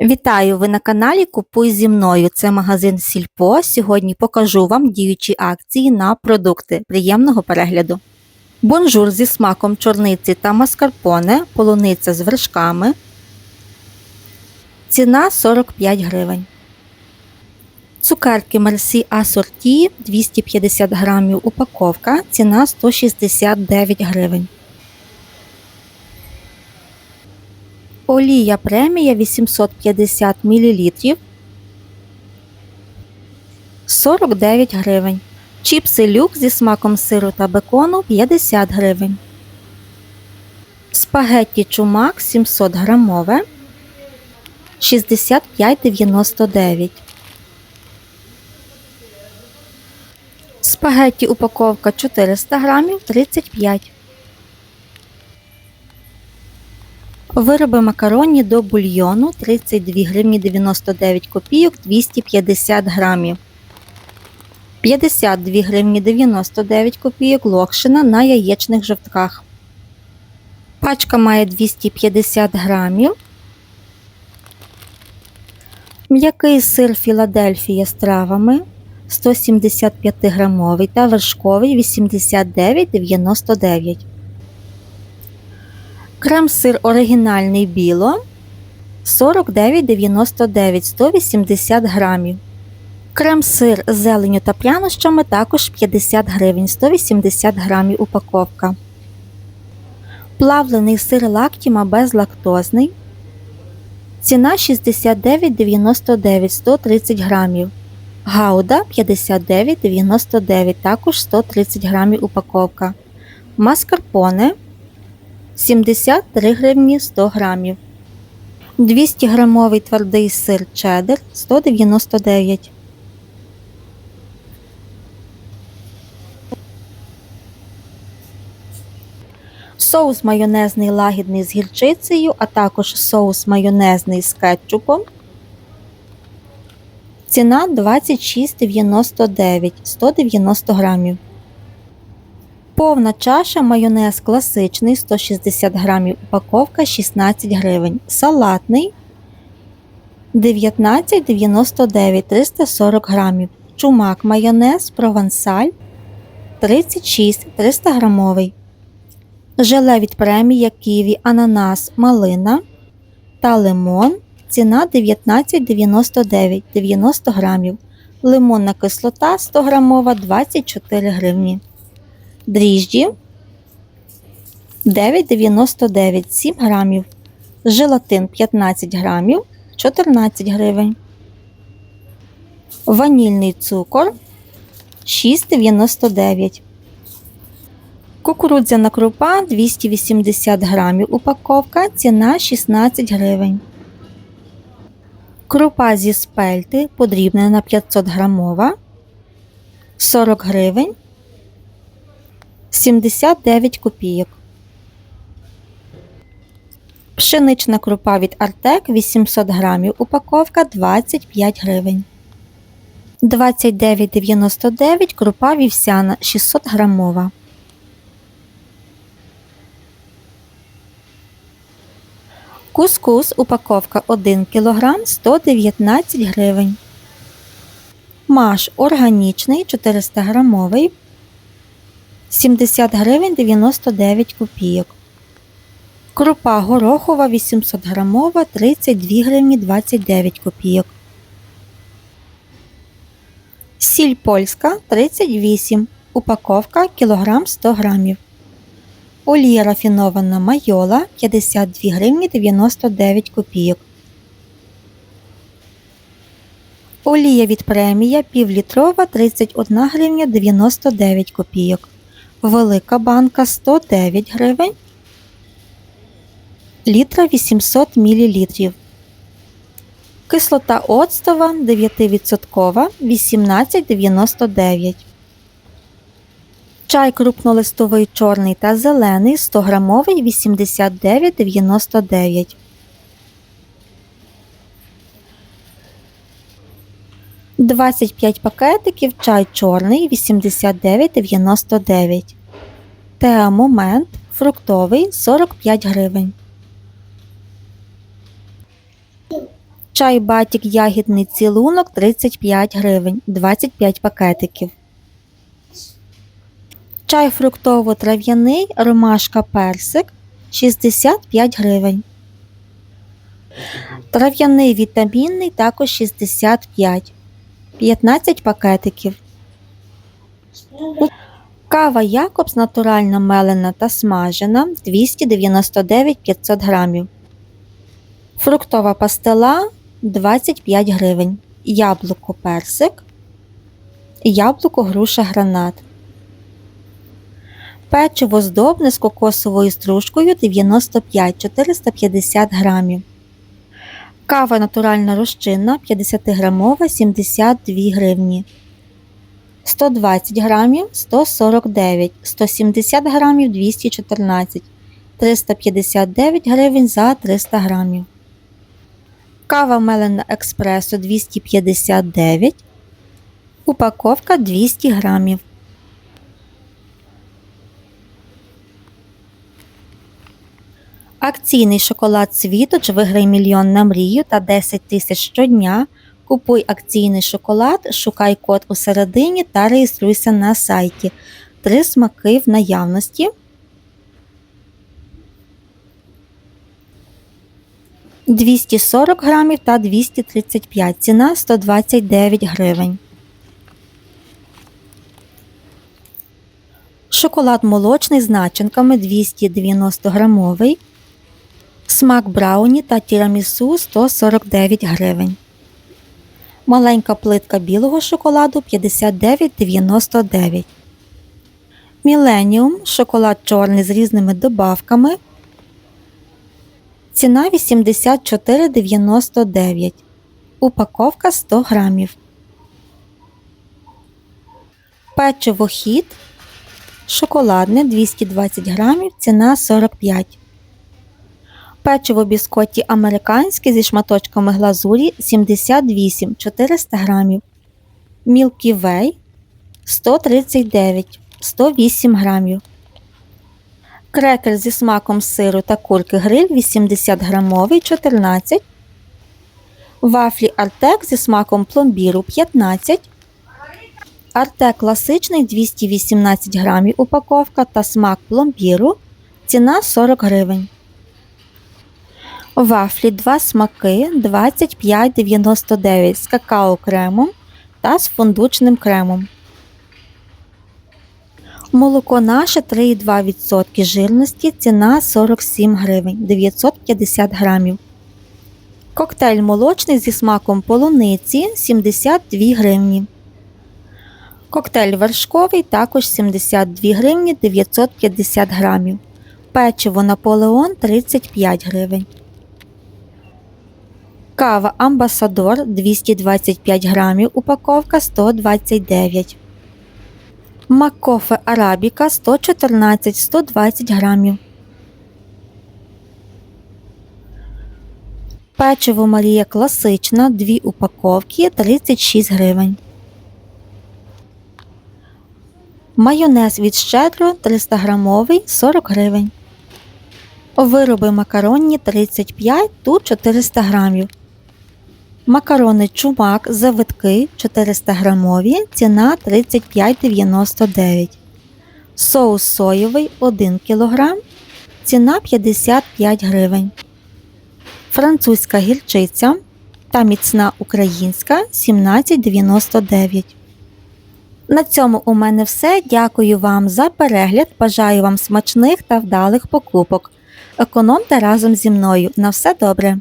Вітаю! Ви на каналі Купуй зі мною. Це магазин Сільпо. Сьогодні покажу вам діючі акції на продукти. Приємного перегляду. Бонжур зі смаком чорниці та маскарпоне, полуниця з вершками. Ціна 45 гривень. Цукерки Мерсі Асорті 250 грамів упаковка. Ціна 169 гривень. Олія премія 850 мл 49 гривень. Чіпси люк зі смаком сиру та бекону 50 гривень. Спагетті чумак 700 грамове 65,99. Спагетті упаковка 400 грамів 35 Вироби макаронні до бульйону 32 гривні 99 копійок 250 грамів. 52 гривні 99 копійок локшина на яєчних жовтках. Пачка має 250 грамів. М'який сир Філадельфія з травами 175 грамовий та вершковий 89,99 Крем-сир оригінальний біло 49,99 180 грамів. Крем-сир з зеленю та прянощами також 50 гривень 180 грамів упаковка. Плавлений сир лактіма безлактозний. Ціна 69,99 130 грамів. Гауда 59,99 також 130 грамів упаковка. Маскарпоне 73 гривні 100 грамів. 200 грамовий твердий сир чеддер 199. Соус майонезний лагідний з гірчицею, а також соус майонезний з кетчупом. Ціна 26,99 190 грамів. Повна чаша майонез класичний 160 грамів упаковка 16 гривень. Салатний 19,99 340 грамів. Чумак майонез провансаль 36 300 грамовий. Желе від премія ківі ананас малина та лимон. Ціна 19,99 90 грамів. Лимонна кислота 100 грамова 24 гривні. Дріжджі 9,99 7 грамів. Желатин 15 грамів 14 гривень. Ванільний цукор 6,99. Кукурудзяна крупа 280 грамів упаковка. Ціна 16 гривень. Крупа зі спельти подрібнена 500 грамова 40 гривень. 79 копійок. Пшенична крупа від Артек 800 грамів. Упаковка 25 гривень. 29,99 крупа вівсяна 600 грамова. Кускус упаковка 1 кг 119 гривень. Маш органічний 400 грамовий 70 гривень 99 копійок. Крупа горохова 800 грамова 32 гривні 29 копійок. Сіль польська 38. Упаковка кілограм 100 грамів. Олія рафінована майола 52 гривні 99 копійок. Олія від премія півлітрова 31 гривня 99 копійок. Велика банка 109 гривень. Літра 800 мл. Кислота оцтова 9% 18,99. Чай крупнолистовий чорний та зелений 100 грамовий 89,99. Двадцять п'ять пакетиків чай чорний 89,99. Теа Момент фруктовий 45 гривень. Чай батік ягідний цілунок 35 гривень, 25 пакетиків. Чай фруктово-трав'яний, ромашка персик 65 гривень. Трав'яний вітамінний також 65, 15 пакетиків. Кава Якобс натуральна мелена та смажена 299 500 грамів. Фруктова пастила 25 гривень. Яблуко персик. Яблуко груша гранат. Печиво здобне з кокосовою стружкою 95 450 грамів. Кава натуральна розчинна 50 грамова 72 гривні. 120 грамів 149, 170 грамів 214, 359 гривень за 300 грамів. Кава мелена експресо 259, упаковка 200 грамів. Акційний шоколад Світоч виграй мільйон на мрію та 10 тисяч щодня. Купуй акційний шоколад, шукай код у середині та реєструйся на сайті. Три смаки в наявності. «240 грамів та 235. Ціна 129 гривень. Шоколад молочний з начинками 290 грамовий. Смак брауні та тірамісу 149 гривень. Маленька плитка білого шоколаду 59,99. Міленіум шоколад чорний з різними добавками. Ціна 84,99. Упаковка 100 грамів. Печиво хід. Шоколадне 220 грамів. Ціна 45. Печиво біскотті американське зі шматочками глазурі 78 400 грамів. Milky Way 139 108 грамів. Крекер зі смаком сиру та курки гриль 80 грамовий 14. Вафлі Артек зі смаком пломбіру 15. Артек класичний 218 грамів упаковка та смак пломбіру. Ціна 40 гривень. Вафлі 2 смаки 25,99 з какао-кремом та з фундучним кремом. Молоко наше 3,2% жирності. Ціна 47 гривень 950 грамів. Коктейль молочний зі смаком полуниці 72 гривні. Коктейль вершковий також 72 гривні 950 грамів. Печиво Наполеон 35 гривень. Кава Амбасадор 225 грамів, упаковка 129. Маккофе Арабіка 114 120 грамів. Печиво Марія класична 2 упаковки 36 гривень. Майонез від щедро 300 грамовий 40 гривень. Вироби макаронні 35 тут 400 грамів. Макарони чумак завитки 400 грамові, ціна 35,99. Соус соєвий 1 кг, ціна 55 гривень. Французька гірчиця та міцна українська 17,99. На цьому у мене все. Дякую вам за перегляд. Бажаю вам смачних та вдалих покупок. Економте разом зі мною. На все добре!